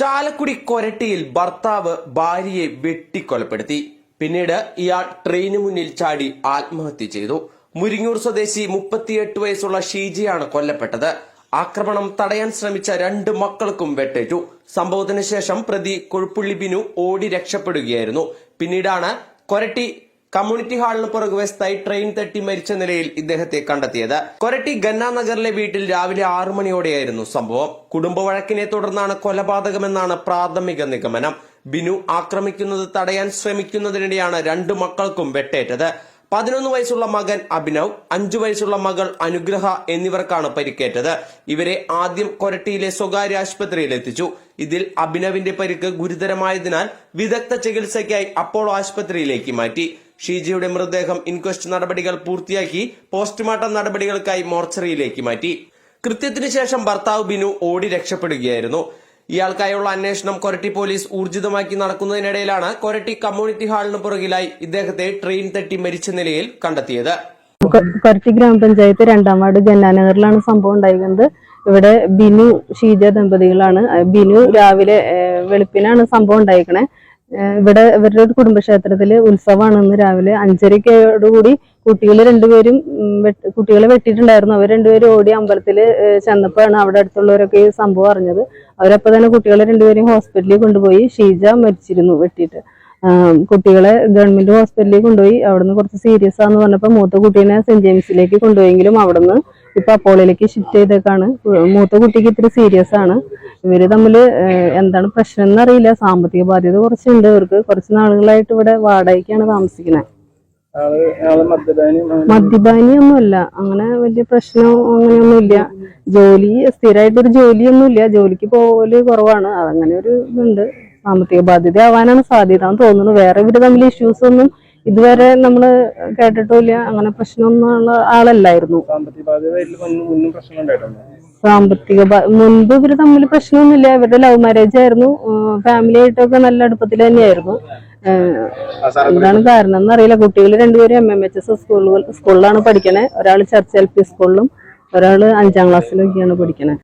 ചാലക്കുടി കൊരട്ടിയിൽ ഭർത്താവ് ഭാര്യയെ വെട്ടിക്കൊലപ്പെടുത്തി. പിന്നീട് ഇയാൾ ട്രെയിന് മുന്നിൽ ചാടി ആത്മഹത്യ ചെയ്തു. മുരിങ്ങൂർ സ്വദേശി മുപ്പത്തിയെട്ട് വയസ്സുള്ള ഷീജിയാണ് കൊല്ലപ്പെട്ടത്. ആക്രമണം തടയാൻ ശ്രമിച്ച രണ്ട് മക്കൾക്കും വെട്ടേറ്റു. സംഭവത്തിന് ശേഷം പ്രതി കൊഴുപ്പുള്ളി ബിനു ഓടി രക്ഷപ്പെടുകയായിരുന്നു. പിന്നീടാണ് കൊരട്ടി കമ്മ്യൂണിറ്റി ഹാളിന് പുറകുവശത്തായി ട്രെയിൻ തട്ടി മരിച്ച നിലയിൽ ഇദ്ദേഹത്തെ കണ്ടെത്തിയത്. കൊരട്ടി ഗന്നാനഗറിലെ വീട്ടിൽ രാവിലെ ആറു മണിയോടെയായിരുന്നു സംഭവം. കുടുംബ വഴക്കിനെ തുടർന്നാണ് കൊലപാതകമെന്നാണ് പ്രാഥമിക നിഗമനം. ബിനു ആക്രമിക്കുന്നത് തടയാൻ ശ്രമിക്കുന്നതിനിടെയാണ് രണ്ടു മക്കൾക്കും വെട്ടേറ്റത്. പതിനൊന്ന് വയസ്സുള്ള മകൻ അഭിനവ് അഞ്ചു വയസ്സുള്ള മകൾ അനുഗ്രഹ എന്നിവർക്കാണ് പരിക്കേറ്റത്. ഇവരെ ആദ്യം കൊരട്ടിയിലെ സ്വകാര്യ ആശുപത്രിയിൽ എത്തിച്ചു. ഇതിൽ അഭിനവിന്റെ പരിക്ക് ഗുരുതരമായതിനാൽ വിദഗ്ധ ചികിത്സയ്ക്കായി അപ്പോളോ ആശുപത്രിയിലേക്ക് മാറ്റി. ഷീജയുടെ മൃതദേഹം ഇൻക്വസ്റ്റ് നടപടികൾ പൂർത്തിയാക്കി പോസ്റ്റ്മോർട്ടം നടപടികൾക്കായി മോർച്ചറിയിലേക്ക് മാറ്റി. കൃത്യത്തിനു ശേഷം ഭർത്താവ് ബിനു ഓടി രക്ഷപ്പെടുകയായിരുന്നു. ഇയാൾക്കായുള്ള അന്വേഷണം കൊരട്ടി പോലീസ് ഊർജിതമാക്കി നടക്കുന്നതിനിടയിലാണ് കൊരട്ടി കമ്മ്യൂണിറ്റി ഹാളിന് പുറകിലായി ഇദ്ദേഹത്തെ ട്രെയിൻ തട്ടി മരിച്ച നിലയിൽ കണ്ടെത്തിയത്. കൊരട്ടി ഗ്രാമപഞ്ചായത്ത് രണ്ടാം വാർഡ് ജന്നാനഗറിലാണ് സംഭവം ഉണ്ടായിരുന്നത്. ഇവിടെ ബിനു ഷീജ ദമ്പതികളാണ്. ബിനു രാവിലെ വെളുപ്പിനാണ് സംഭവം ഉണ്ടായിരിക്കണേ. ഇവിടെ ഇവരുടെ ഒരു കുടുംബക്ഷേത്രത്തിൽ ഉത്സവമാണ് ഇന്ന് രാവിലെ അഞ്ചരക്കോടുകൂടി കുട്ടികൾ രണ്ടുപേരും കുട്ടികളെ വെട്ടിയിട്ടുണ്ടായിരുന്നു. അവർ രണ്ടുപേരും ഓടി അമ്പലത്തിൽ ചെന്നപ്പോഴാണ് അവിടെ അടുത്തുള്ളവരൊക്കെ ഈ സംഭവം അറിഞ്ഞത്. അവരപ്പോ തന്നെ കുട്ടികളെ രണ്ടുപേരും ഹോസ്പിറ്റലിൽ കൊണ്ടുപോയി ഷീജ മരിച്ചിരുന്നു വെട്ടിയിട്ട്. കുട്ടികളെ ഗവൺമെന്റ് ഹോസ്പിറ്റലിൽ കൊണ്ടുപോയി അവിടുന്ന് കുറച്ച് സീരിയസ് ആന്ന് പറഞ്ഞപ്പോൾ മൂത്ത കുട്ടീനെ സെന്റ് ജെയിംസിലേക്ക് കൊണ്ടുപോയെങ്കിലും അവിടുന്ന് ഇപ്പൊ അപ്പോളിലേക്ക് ഷിഫ്റ്റ് ചെയ്തേക്കാണ്. മൂത്ത കുട്ടിക്ക് ഇത്തിരി സീരിയസ് ആണ്. ഇവർ തമ്മിൽ എന്താണ് പ്രശ്നം എന്നറിയില്ല സാമ്പത്തിക ബാധ്യത കുറച്ചുണ്ട്. ഇവർക്ക് കുറച്ച് നാളുകളായിട്ട് ഇവിടെ വാടകയ്ക്കാണ് താമസിക്കുന്നത് മദ്യപാനി മദ്യപാനിയും അങ്ങനെ വലിയ പ്രശ്നം അങ്ങനെയൊന്നുമില്ല. ജോലി സ്ഥിരമായിട്ടൊരു ജോലിയൊന്നുമില്ല. ജോലിക്ക് പോകൽ കുറവാണ്. അതങ്ങനെ ഒരു ഇതുണ്ട്. സാമ്പത്തിക ബാധ്യത ആവാനാണ് സാധ്യത എന്ന് തോന്നുന്നു. വേറെ ഇവർ തമ്മിൽ ഇഷ്യൂസ് ഒന്നും ഇതുവരെ നമ്മൾ കേട്ടിട്ടില്ല അങ്ങനെ പ്രശ്നമൊന്നും ഉള്ള ആളല്ലായിരുന്നു. സാമ്പത്തിക ബാധ്യത സാമ്പത്തിക മുൻപ് ഇവർ തമ്മിൽ പ്രശ്നമൊന്നുമില്ല. ഇവരുടെ ലവ് മാരേജ് ആയിരുന്നു. ഫാമിലി ആയിട്ടൊക്കെ നല്ല അടുപ്പത്തിൽ തന്നെയായിരുന്നു. എന്താണ് കാരണം എന്നറിയില്ല കുട്ടികൾ രണ്ടുപേരും എം എം എച്ച് എസ് സ്കൂളുകൾ സ്കൂളിലാണ് പഠിക്കണേ. ഒരാൾ ചർച്ച് എൽ പി സ്കൂളിലും ഒരാൾ അഞ്ചാം ക്ലാസ്സിലൊക്കെയാണ് പഠിക്കണേ.